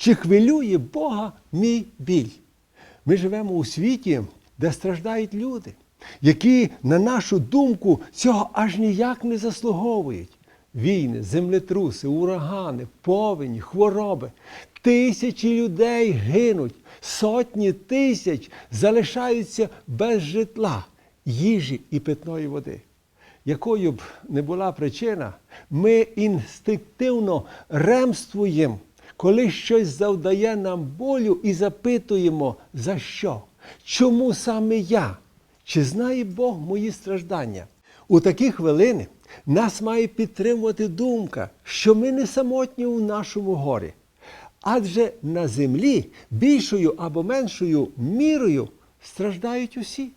Чи хвилює Бога мій біль? Ми живемо у світі, де страждають люди, які, на нашу думку, цього аж ніяк не заслуговують. Війни, землетруси, урагани, повені, хвороби. Тисячі людей гинуть, сотні тисяч залишаються без житла, їжі і питної води. Якою б не була причина, ми інстинктивно ремствуємо, коли щось завдає нам болю і запитуємо, за що? Чому саме я? Чи знає Бог мої страждання? У такі хвилини нас має підтримувати думка, що ми не самотні у нашому горі. Адже на землі більшою або меншою мірою страждають усі.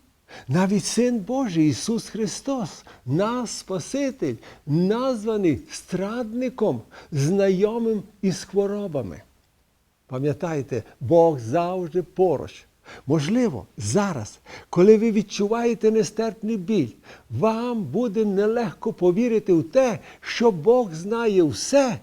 Навіть Син Божий Ісус Христос, наш Спаситель, названий страдником, знайомим із хворобами. Пам'ятайте, Бог завжди поруч. Можливо, зараз, коли ви відчуваєте нестерпний біль, вам буде нелегко повірити в те, що Бог знає все,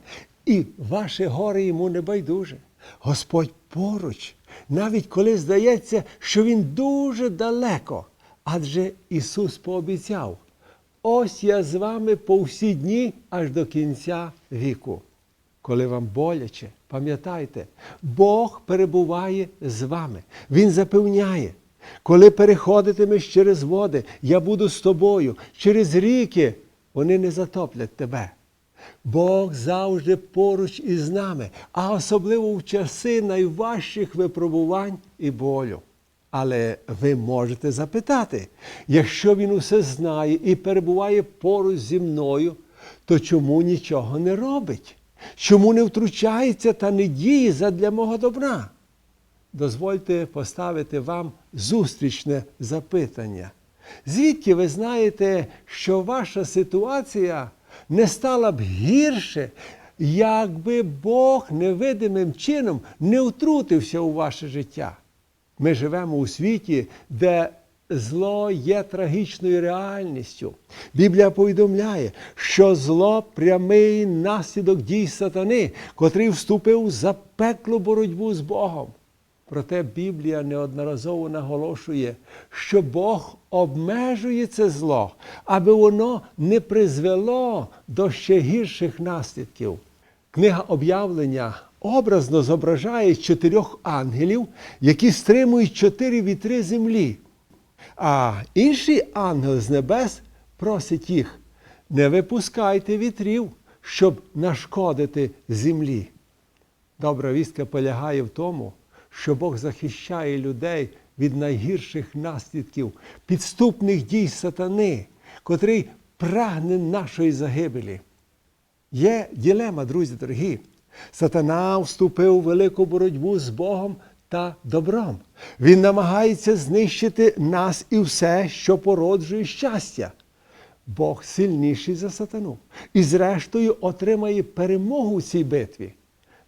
і ваше горе йому не байдуже. Господь поруч, навіть коли здається, що Він дуже далеко. Адже Ісус пообіцяв: ось я з вами по всі дні аж до кінця віку. Коли вам боляче, пам'ятайте, Бог перебуває з вами. Він запевняє, коли переходитимеш через води, я буду з тобою, через ріки вони не затоплять тебе. Бог завжди поруч із нами, а особливо в часи найважчих випробувань і болю. Але ви можете запитати, якщо він усе знає і перебуває поруч зі мною, то чому нічого не робить? Чому не втручається та не діє задля мого добра? Дозвольте поставити вам зустрічне запитання. Звідки ви знаєте, що ваша ситуація не стала б гірше, якби Бог невидимим чином не втрутився у ваше життя? Ми живемо у світі, де зло є трагічною реальністю. Біблія повідомляє, що зло прямий наслідок дій сатани, котрий вступив в запеклу боротьбу з Богом. Проте Біблія неодноразово наголошує, що Бог обмежує це зло, аби воно не призвело до ще гірших наслідків. Книга об'явлення образно зображає чотирьох ангелів, які стримують чотири вітри землі. А інший ангел з небес просить їх: не випускайте вітрів, щоб нашкодити землі. Добра вістка полягає в тому, що Бог захищає людей від найгірших наслідків, підступних дій сатани, котрий прагне нашої загибелі. Є ділема, друзі дорогі. Сатана вступив у велику боротьбу з Богом та добром. Він намагається знищити нас і все, що породжує щастя. Бог сильніший за сатану і, зрештою, отримає перемогу у цій битві.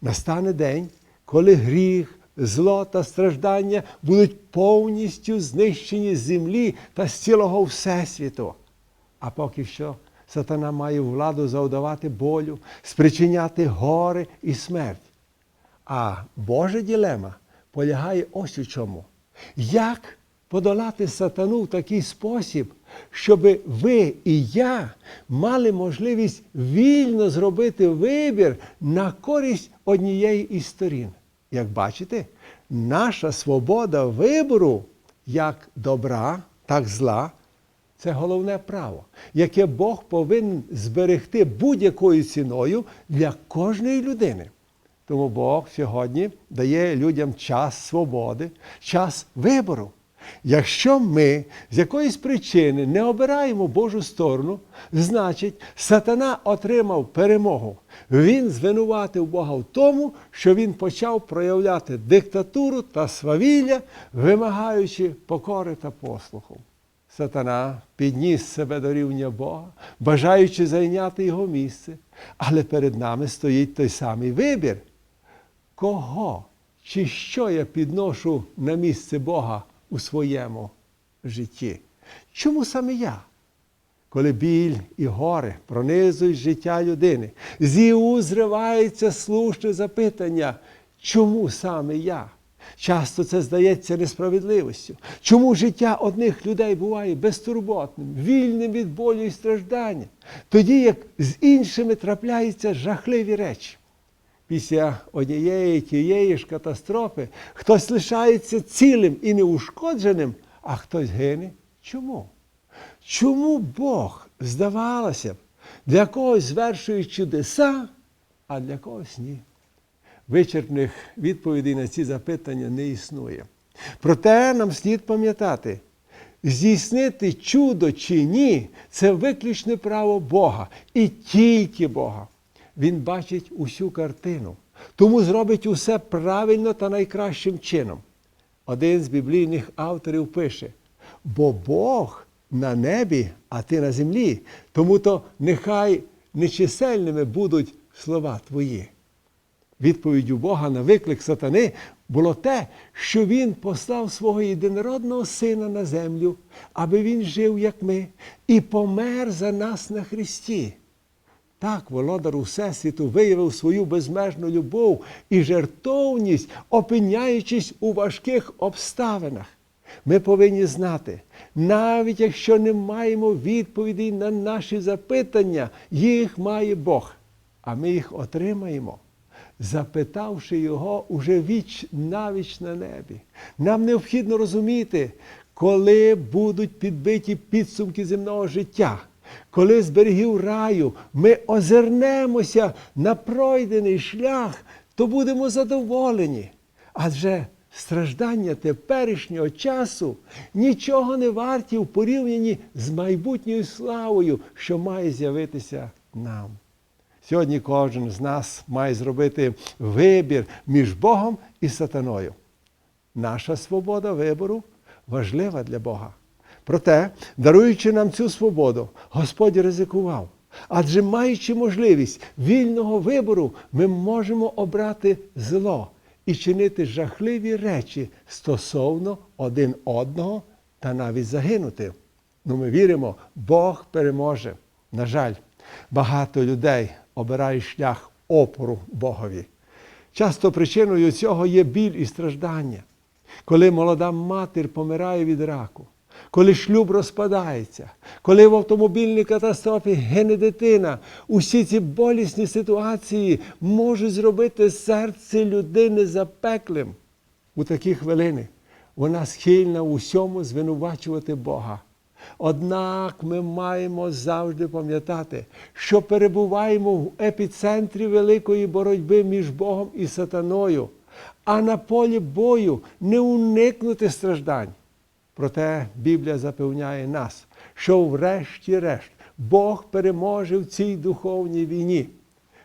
Настане день, коли гріх, зло та страждання будуть повністю знищені з землі та з цілого Всесвіту. А поки що сатана має владу завдавати болю, спричиняти горе і смерть. А Божа ділема полягає ось у чому. Як подолати сатану в такий спосіб, щоб ви і я мали можливість вільно зробити вибір на користь однієї із сторін? Як бачите, наша свобода вибору як добра, так зла це головне право, яке Бог повинен зберегти будь-якою ціною для кожної людини. Тому Бог сьогодні дає людям час свободи, час вибору. Якщо ми з якоїсь причини не обираємо Божу сторону, значить сатана отримав перемогу. Він звинуватив Бога в тому, що він почав проявляти диктатуру та свавілля, вимагаючи покори та послуху. Сатана підніс себе до рівня Бога, бажаючи зайняти його місце. Але перед нами стоїть той самий вибір. Кого чи що я підношу на місце Бога у своєму житті? Чому саме я? Коли біль і горе пронизують життя людини, з її зривається слушне запитання, Чому саме я? Часто це здається несправедливістю. Чому життя одних людей буває безтурботним, вільним від болю і страждання, тоді як з іншими трапляються жахливі речі. Після однієї тієї ж катастрофи хтось лишається цілим і неушкодженим, а хтось гине. Чому? Чому Бог, здавалося б, для когось звершує чудеса, а для когось ні? Вичерпних відповідей на ці запитання не існує. Проте нам слід пам'ятати, здійснити чудо чи ні це виключне право Бога і тільки Бога. Він бачить усю картину, тому зробить усе правильно та найкращим чином. Один з біблійних авторів пише: бо Бог на небі, а ти на землі, тому то нехай нечисельними будуть слова твої. Відповіддю Бога на виклик сатани було те, що Він послав свого єдинородного сина на землю, аби він жив, як ми, і помер за нас на Христі. Так володар Усесвіту виявив свою безмежну любов і жертовність, опиняючись у важких обставинах. Ми повинні знати, навіть якщо не маємо відповідей на наші запитання, їх має Бог, а ми їх отримаємо запитавши його уже віч навіч на небі. Нам необхідно розуміти, коли будуть підбиті підсумки земного життя, коли з берегів раю ми озирнемося на пройдений шлях, то будемо задоволені. Адже страждання теперішнього часу нічого не варті в порівнянні з майбутньою славою, що має з'явитися нам. Сьогодні кожен з нас має зробити вибір між Богом і сатаною. Наша свобода вибору важлива для Бога. Проте, даруючи нам цю свободу, Господь ризикував. Адже маючи можливість вільного вибору, ми можемо обрати зло і чинити жахливі речі стосовно один одного та навіть загинути. Ну, ми віримо, Бог переможе. На жаль, багато людей обирає шлях опору Богові. Часто причиною цього є біль і страждання, коли молода матір помирає від раку, коли шлюб розпадається, коли в автомобільній катастрофі гине дитина, усі ці болісні ситуації можуть зробити серце людини запеклим. У такі хвилини вона схильна у всьому звинувачувати Бога. Однак ми маємо завжди пам'ятати, що перебуваємо в епіцентрі великої боротьби між Богом і сатаною, а на полі бою не уникнути страждань. Проте Біблія запевняє нас, що врешті-решт Бог переможе в цій духовній війні.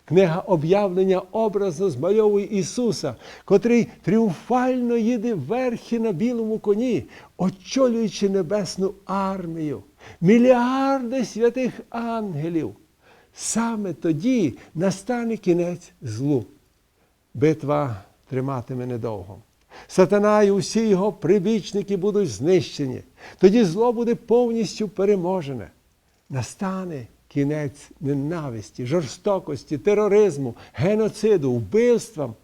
Книга об'явлення образно змальовує Ісуса, котрий тріумфально їде верхи на білому коні, очолюючи небесну армію, мільярди святих ангелів. Саме тоді настане кінець злу. Битва триматиме недовго. Сатана і усі його прибічники будуть знищені. Тоді зло буде повністю переможене. Настане кінець ненависті, жорстокості, тероризму, геноциду, вбивствам,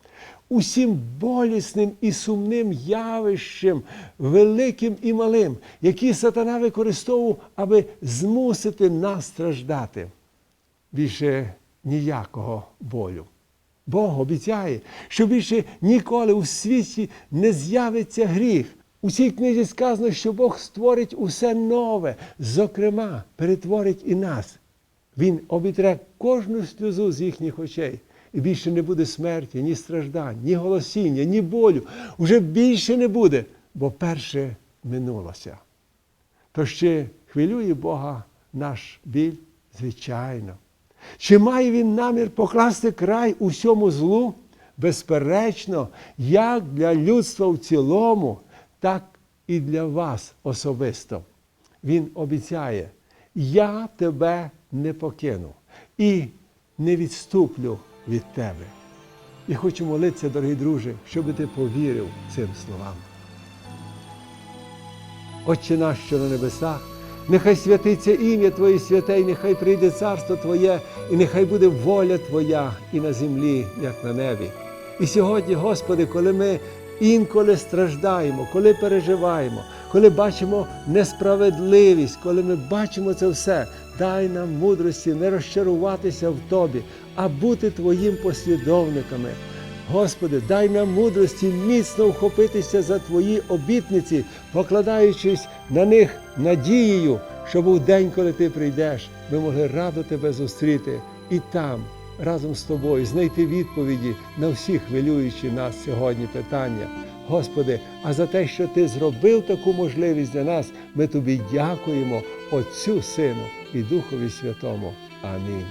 усім болісним і сумним явищем, великим і малим, які сатана використовував, аби змусити нас страждати. Більше ніякого болю. Бог обіцяє, що більше ніколи у світі не з'явиться гріх. У цій книзі сказано, що Бог створить усе нове, зокрема, перетворить і нас. Він обітре кожну сльозу з їхніх очей. І більше не буде смерті, ні страждань, ні голосіння, ні болю. Уже більше не буде, бо перше минулося. То ще хвилює Бога наш біль, звичайно. Чи має він намір покласти край усьому злу? Безперечно, як для людства в цілому, так і для вас особисто. Він обіцяє, я тебе не покину і не відступлю від тебе. І хочу молитися, дорогі друже, щоб ти повірив цим словам. Отче наш, що на небесах, нехай святиться ім'я Твоє святе, і нехай прийде царство Твоє, і нехай буде воля Твоя і на землі, як на небі. І сьогодні, Господи, коли ми інколи страждаємо, коли переживаємо, коли бачимо несправедливість, коли ми бачимо це все, дай нам мудрості не розчаруватися в Тобі, а бути Твоїм послідовниками. Господи, дай нам мудрості міцно вхопитися за Твої обітниці, покладаючись на них надією, щоб у день, коли Ти прийдеш, ми могли радо Тебе зустріти і там, разом з тобою, знайти відповіді на всі хвилюючі нас сьогодні питання. Господи, а за те, що Ти зробив таку можливість для нас, ми Тобі дякуємо, Отцю, Сину і Духові Святому. Амінь.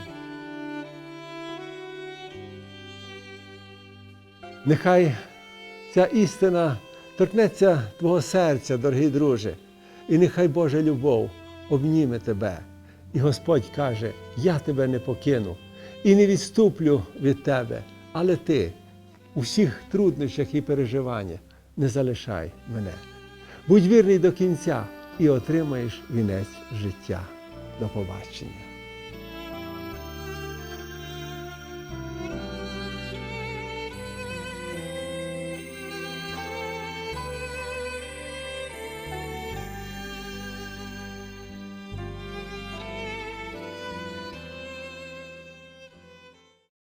Нехай ця істина торкнеться твого серця, дорогий друже, і нехай Божа любов обніме тебе. І Господь каже: Я тебе не покину і не відступлю від тебе, але ти у всіх труднощах і переживаннях не залишай мене. Будь вірний до кінця і отримаєш вінець життя. До побачення.